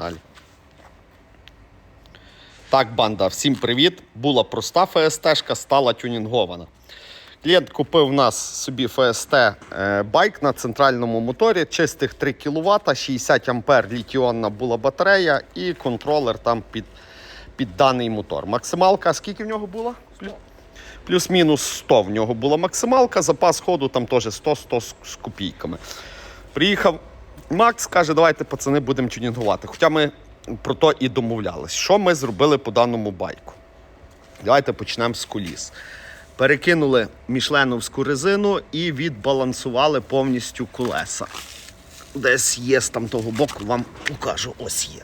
Далі. Так, банда, всім привіт. Була проста ФСТ, стала тюнінгована. Клієнт купив у нас собі ФСТ е, байк на центральному моторі, чистих 3 кВт, 60 А літіонна була батарея і контролер там під, під даний мотор. Максималка, скільки в нього було? Плюс-мінус 100 в нього була максималка, запас ходу там теж 100-100 з- з копійками. Приїхав Макс, каже, давайте пацани будемо тюнінгувати. Хоча ми про то і домовлялись. Що ми зробили по даному байку? Давайте почнемо з коліс. Перекинули мішленовську резину і відбалансували повністю колеса. Десь є з там того боку, вам покажу, ось є.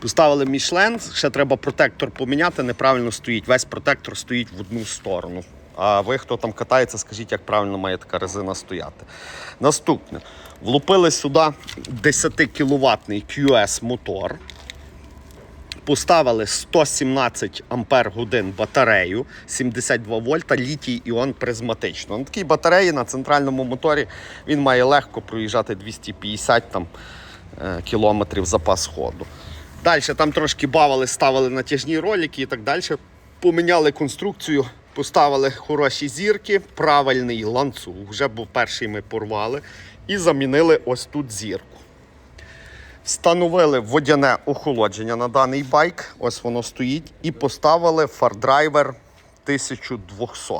Поставили мішлен, ще треба протектор поміняти, неправильно стоїть. Весь протектор стоїть в одну сторону. А ви, хто там катається, скажіть, як правильно має така резина стояти. Наступне. Влупили сюди 10 кіловатний QS мотор. Поставили 117 ампер годин батарею 72 вольта, літій іон призматично. На такій батареї на центральному моторі він має легко проїжджати 250 там, е, кілометрів запас ходу. Далі там трошки бавили, ставили натяжні ролики і так далі. Поміняли конструкцію, поставили хороші зірки, правильний ланцюг. Вже був перший ми порвали. І замінили ось тут зірку. Встановили водяне охолодження на даний байк, ось воно стоїть, і поставили фардрайвер 1200.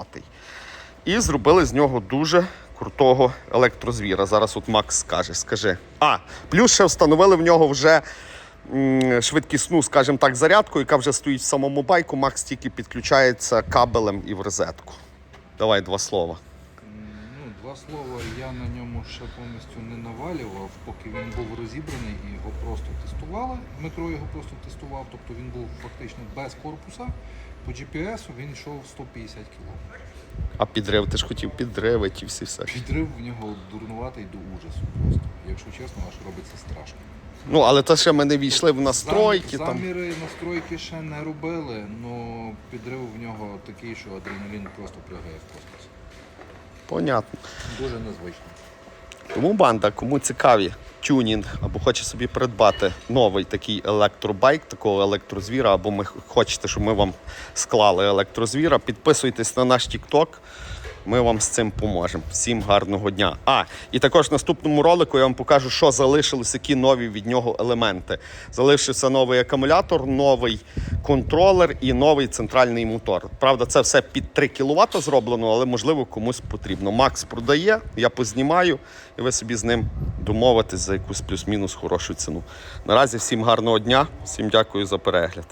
І зробили з нього дуже крутого електрозвіра. Зараз от Макс скаже, скажи. А, плюс ще встановили в нього вже швидкісну, скажімо так, зарядку, яка вже стоїть в самому байку. Макс тільки підключається кабелем і в розетку. Давай два слова. Два слова, я на ньому ще повністю не навалював, поки він був розібраний і його просто тестували. Дмитро його просто тестував, тобто він був фактично без корпуса. По GPS він йшов 150 км. А підрив, ти ж хотів підривити і всі все. Підрив в нього дурнуватий до ужасу просто. Якщо чесно, аж робиться страшно. Ну, але то ще ми не війшли в настройки. Зам- там. Заміри настройки ще не робили, але підрив в нього такий, що адреналін просто пригає в космос. Понятно. Дуже незвично. Тому банда, кому цікаві тюнінг або хоче собі придбати новий такий електробайк, такого електрозвіра, або ми хочете, щоб ми вам склали електрозвіра, підписуйтесь на наш TikTok. Ми вам з цим поможемо. Всім гарного дня. А, і також в наступному ролику я вам покажу, що залишилось, які нові від нього елементи. Залишився новий акумулятор, новий контролер і новий центральний мотор. Правда, це все під 3 кВт зроблено, але можливо комусь потрібно. Макс продає, я познімаю, і ви собі з ним домовитесь за якусь плюс-мінус хорошу ціну. Наразі всім гарного дня, всім дякую за перегляд.